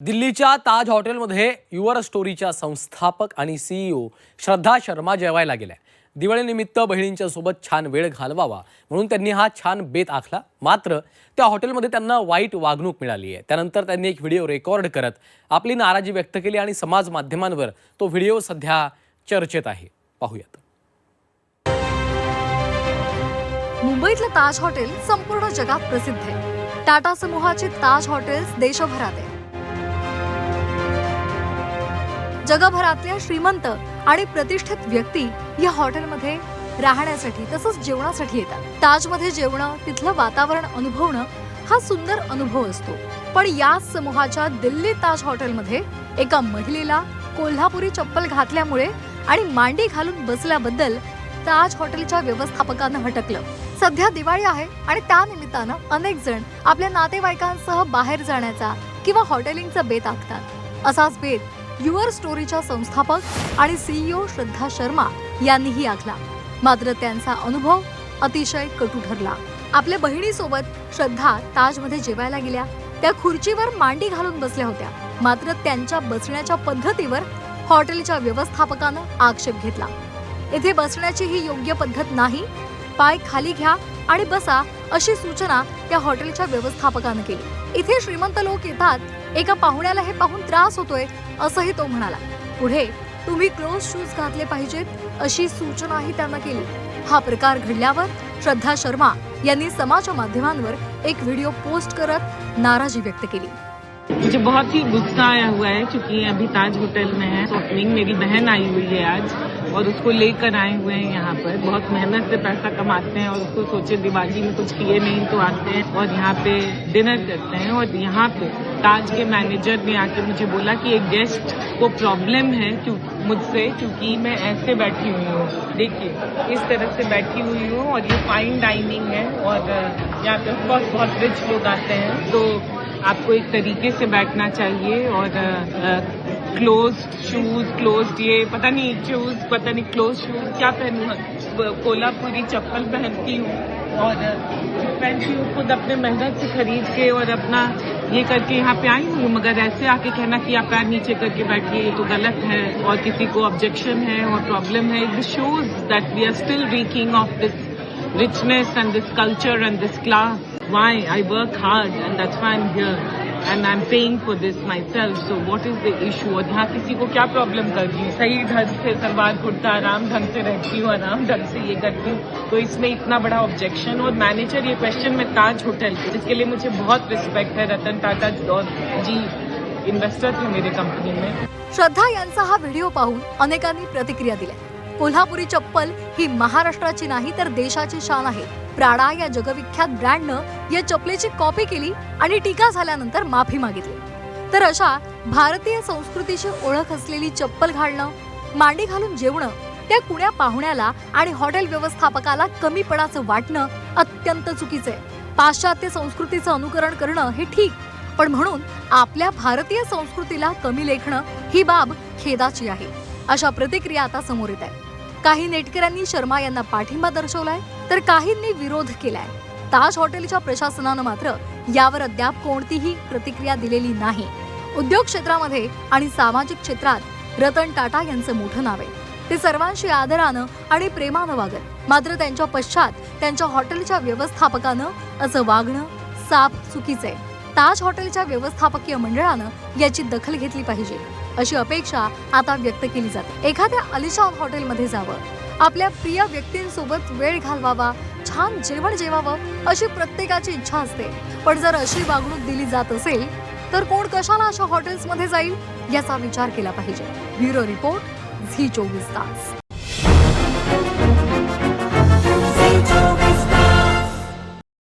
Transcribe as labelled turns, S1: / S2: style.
S1: दिल्लीच्या ताज हॉटेलमध्ये युवर स्टोरीच्या संस्थापक आणि सीईओ श्रद्धा शर्मा जेवायला गेल्या. दिवाळीनिमित्त बहिणींच्या सोबत छान वेळ घालवावा म्हणून त्यांनी हा छान बेत आखला. मात्र त्या हॉटेलमध्ये त्यांना वाईट वागणूक मिळाली आहे. त्यानंतर त्यांनी एक व्हिडिओ रेकॉर्ड करत आपली नाराजी व्यक्त केली आणि समाज माध्यमांवर तो व्हिडिओ सध्या चर्चेत आहे. पाहूयात.
S2: मुंबईतलं ताज हॉटेल संपूर्ण जगात प्रसिद्ध आहे. टाटा समूहाचे ताज हॉटेल्स देशभरात आहे जगभरातल्या श्रीमंत आणि प्रतिष्ठित व्यक्ती या हॉटेलमध्ये राहण्यासाठी तसंच जेवणासाठी येतात. ताजमध्ये जेवणं तिथलं वातावरण अनुभवणं हा सुंदर अनुभव असतो. पण या समूहाच्या दिल्ली ताज हॉटेलमध्ये एका महिलेला कोल्हापुरी चप्पल घातल्यामुळे आणि मांडी घालून बसल्याबद्दल ताज हॉटेलच्या व्यवस्थापकानं हटकलं. सध्या दिवाळी आहे आणि त्या निमित्तानं अनेक जण आपल्या नातेवाईकांसह बाहेर जाण्याचा किंवा हॉटेलिंगचा बेत आखतात. असाच बेत युअर स्टोरीच्या संस्थापक आणि सीईओ श्रद्धा शर्मा यांनीही आखला. मात्र त्यांचा अनुभव अतिशय कटू ठरला. आपल्या बहिणीसोबत श्रद्धा ताजमध्ये जेवायला गेल्या. त्या खुर्चीवर मांडी घालून बसल्या होत्या. मात्र त्यांच्या बसण्याच्या पद्धतीवर हॉटेलच्या व्यवस्थापकानं आक्षेप घेतला. इथे बसण्याची ही योग्य पद्धत नाही. पाय खाली घ्या आणि बसा अशी सूचना त्या हॉटेलच्या व्यवस्थापकानं केली. इथे श्रीमंत लोक येतात एका पाहुण्याला हे पाहून त्रास होतोय असंही तो म्हणाला. पुढे तुम्ही क्लोज शूज घातले पाहिजेत अशी सूचनाही त्यांना केली. हा प्रकार घडल्यावर श्रद्धा शर्मा यांनी समाज माध्यमांवर एक व्हिडिओ पोस्ट करत नाराजी व्यक्त केली.
S3: मुझे बहुत ही गुस्सा आया हुआ है क्योंकि अभी ताज होटल में है ओपनिंग मेरी बहन आई हुई है आज. और उसको लेकर आए हुए हैं यहाँ पर। बहुत मेहनत से पैसा कमाते हैं और उसको सोचे दिवाली में कुछ किए नहीं तो आते हैं और यहाँ पे डिनर करते हैं और यहाँ पे ताज के मैनेजर ने आके मुझे बोला कि एक गेस्ट को प्रॉब्लम है क्यों, मुझसे, क्योंकि मैं ऐसे बैठी हुई हूँ। देखिए, इस तरह से बैठी हुई हूँ और ये फाइन डाइनिंग है और यहाँ पे बहुत बहुत रिच लोग आते हैं। तो आपको एक तरीके से बैठना चाहिए और क्लोज शूज़ क्लोज ये, पता नहीं शूज़ पता नहीं क्लोज शूज़ क्या पहनूं कोल्हापुरी चप्पल पहनती हूँ और पहनती हूँ खुद अपने मेहनत से खरीद के और अपना ये करके यहाँ पे आई हूँ, मगर ऐसे आके कहना कि आप पैर नीचे करके बैठिए, ये तो गलत है और किसी को ऑब्जेक्शन है और प्रॉब्लम है this shows that we are still reeking of this richness and this culture and this class. Why? I work hard and that's why I'm here. And I am paying for this myself so what is the issue और यहाँ किसी को क्या problem कर रही है? सही ढंग से सलवार कुर्ता आराम ढंग से रहती हूँ आराम ढंग से ये करती हूँ। तो इसमें इतना बड़ा ऑब्जेक्शन और मैनेजर ये क्वेश्चन में ताज होटल जिसके लिए मुझे बहुत रिस्पेक्ट है रतन टाटा और जी इन्वेस्टर थे मेरे कंपनी में।
S2: श्रद्धा यांचा हा व्हिडिओ पाहून अनेकांनी प्रतिक्रिया दिल्या. कोल्हापुरी चप्पल ही महाराष्ट्राची नाही तर देशाची शान आहे. प्राडा या जगविख्यात ब्रँडनं या चपलेची कॉपी केली आणि टीका झाल्यानंतर माफी मागितली. तर अशा भारतीय संस्कृतीची ओळख असलेली चप्पल घालणं मांडी घालून जेवणं त्या कुण्या पाहुण्याला आणि हॉटेल व्यवस्थापकाला कमीपणाचं वाटणं अत्यंत चुकीचं आहे. पाश्चात्य संस्कृतीचं अनुकरण करणं हे ठीक पण म्हणून आपल्या भारतीय संस्कृतीला कमी लेखणं ही बाब खेदाची आहे. अशा प्रतिक्रिया आता समोर येत आहेत. काही नेटकऱ्यांनी शर्मा यांना पाठिंबा दर्शवलाय तर काहींनी विरोध केलाय. ताज हॉटेलच्या प्रशासनानं मात्र यावर अद्याप कोणतीही प्रतिक्रिया दिलेली नाही. उद्योग क्षेत्रामध्ये आणि सामाजिक क्षेत्रात रतन टाटा यांचं मोठं नाव आहे. ते सर्वांशी आदरानं आणि प्रेमानं वागत मात्र त्यांच्या पश्चात त्यांच्या हॉटेलच्या व्यवस्थापकानं असं वागणं साफ चुकीचं आहे. ताज हॉटेलच्या व्यवस्थापकीय मंडळानं याची दखल घेतली पाहिजे. अशी अपेक्षा आता व्यक्त केली जाते. एखाद्या अलिशान हॉटेलमध्ये जावं. आपल्या प्रिय व्यक्तींसोबत वेळ घालवावा छान जेवण जेवावं अशी प्रत्येकाची इच्छा असते. पण जर अशी वागणूक दिली जात असेल तर कोण कशाला अशा हॉटेल्समध्ये जाईल याचा विचार केला पाहिजे. ब्युरो रिपोर्ट झी चोवीस तास.